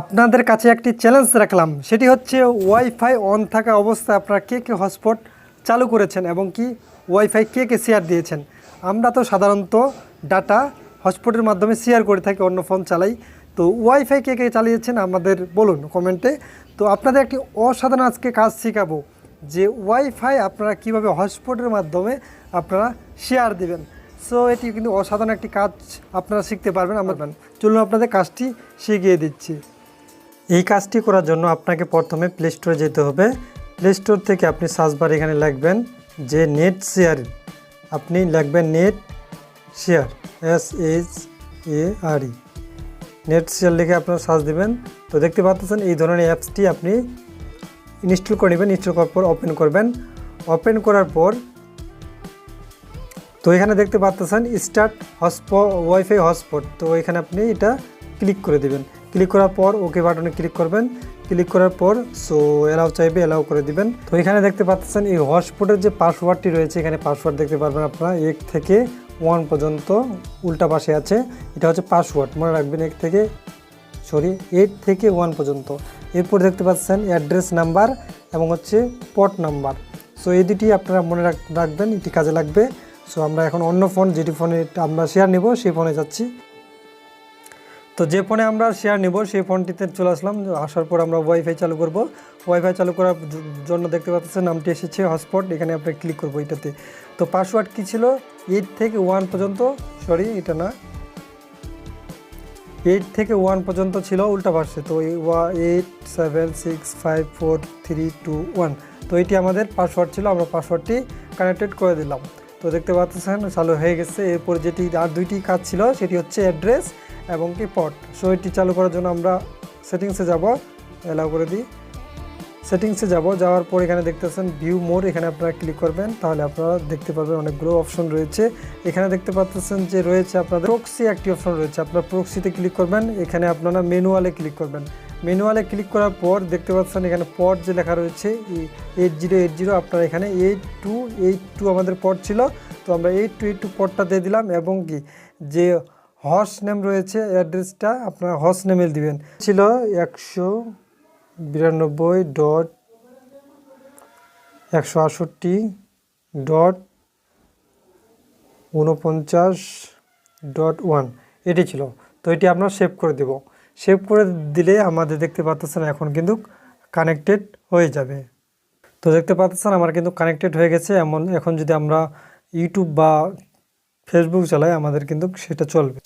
আপনাদের কাছে একটি চ্যালেঞ্জ রাখলাম। সেটি হচ্ছে ওয়াইফাই অন থাকা অবস্থায় আপনারা কে কে হটস্পট চালু করেছেন এবং কি ওয়াইফাই কে কে শেয়ার দিয়েছেন? আমরা তো সাধারণত ডাটা হটস্পটের মাধ্যমে শেয়ার করে থাকি অন্য ফোন চালাই। তো ওয়াইফাই কে কে চালিয়েছেন আমাদের বলুন কমেন্টে তো আপনাদের একটি অসাধারণ আজকে কাজ শেখাবো যে ওয়াইফাই আপনারা কীভাবে হটস্পটের মাধ্যমে আপনারা শেয়ার দিবেন। সো এটি কিন্তু অসাধারণ একটি কাজ আপনারা শিখতে পারবেন আমার চলুন আপনাদের কাজটি শিখিয়ে দিচ্ছি। এই কাজটি করার জন্য আপনাকে প্রথমে প্লে স্টোরে যেতে হবে। প্লে স্টোর থেকে আপনি সার্চ বার এখানে লিখবেন যে নেট শেয়ার আপনি লিখবেন net share S H A R E net share লিখে আপনারা সার্চ দেবেন। তো দেখতে পাচ্ছেন এই ধরনের অ্যাপসটি আপনি ইনস্টল করে নেবেন ইনস্টল করার পর ওপেন করবেন। ওপেন করার পর তো এখানে দেখতে পাচ্ছেন স্টার্ট হটস্পট ওয়াইফাই হটস্পট তো এখানে আপনি এটা ক্লিক করে দিবেন। ক্লিক করার পর ওকে বাটনে ক্লিক করবেন। ক্লিক করার পর সো এলাও চাইবে এলাও করে দিবেন। তো এখানে দেখতে পাচ্ছেন এই হটস্পটের যে পাসওয়ার্ডটি রয়েছে, এখানে পাসওয়ার্ড দেখতে পারবেন আপনারা। এক থেকে ওয়ান পর্যন্ত উল্টা পাশে আছে। এটা হচ্ছে পাসওয়ার্ড মনে রাখবেন এক থেকে সরি এইট থেকে ওয়ান পর্যন্ত। এরপর দেখতে পাচ্ছেন অ্যাড্রেস নাম্বার এবং হচ্ছে পট নাম্বার সো এই দুটি আপনারা মনে রাখ- রাখবেন, এটি কাজে লাগবে। সো আমরা এখন অন্য ফোন যেটি ফোনে আমরা শেয়ার নেব, সেই ফোনে যাচ্ছি। তো যে ফোনে আমরা শেয়ার নিব, সেই ফোনটিতে চলে আসলাম। আসার পর আমরা ওয়াইফাই চালু করব। ওয়াইফাই চালু করার জন্য দেখতে পাচ্ছেন নামটি এসেছে হটস্পট এখানে আপনি ক্লিক করব এটাতে। তো পাসওয়ার্ড কী ছিল? এইট থেকে ওয়ান পর্যন্ত সরি এটা না। এইট থেকে ওয়ান পর্যন্ত ছিল, উল্টা পাশে। তো eight seven six five four three two one তো এটি আমাদের পাসওয়ার্ড ছিল, আমরা পাসওয়ার্ডটি কানেক্টেড করে দিলাম। তো দেখতে পাচ্ছেন, চালু হয়ে গেছে। এরপর যেটি আর দুইটি কাজ ছিল, সেটি হচ্ছে অ্যাড্রেস এবং কি পট সো এটি চালু করার জন্য আমরা সেটিংসে যাব অ্যালাউ করে দিই। সেটিংসে যাব, যাওয়ার পর এখানে দেখতেছেন ভিউ মোর এখানে আপনারা ক্লিক করবেন, তাহলে আপনারা দেখতে পাবেন অনেকগুলো অপশন রয়েছে। এখানে দেখতে পাচ্ছেন যে রয়েছে আপনাদের প্রক্সি একটি অপশন রয়েছে। আপনারা প্রক্সিতে ক্লিক করবেন, এখানে আপনারা ম্যানুয়ালে ক্লিক করবেন। ম্যানুয়ালে ক্লিক করার পর দেখতে পাচ্ছেন এখানে পট যে লেখা রয়েছে এইট জিরো এইট জিরো আপনারা এখানে এইট টু এইট টু আমাদের পট ছিল। তো আমরা এইট টু এইট টু পটটা দিয়ে দিলাম এবং কি, যে হস নেম রয়েছে অ্যাড্রেসটা আপনারা হর্স নেমে দিবেন। ছিল একশো বিরানব্বই ডট একশো আটষট্টি ডট উনপঞ্চাশ ডট ওয়ান এটি ছিল। তো এটি আমরা সেভ করে দেব। সেভ করে দিলে আমাদের দেখতে পাচ্ছেন এখন কিন্তু কানেক্টেড হয়ে যাবে। তো দেখতে পাচ্ছেন আমার কিন্তু কানেক্টেড হয়ে গেছে। এমন এখন যদি আমরা ইউটিউব বা ফেসবুক চালায় আমাদের কিন্তু সেটা চলবে।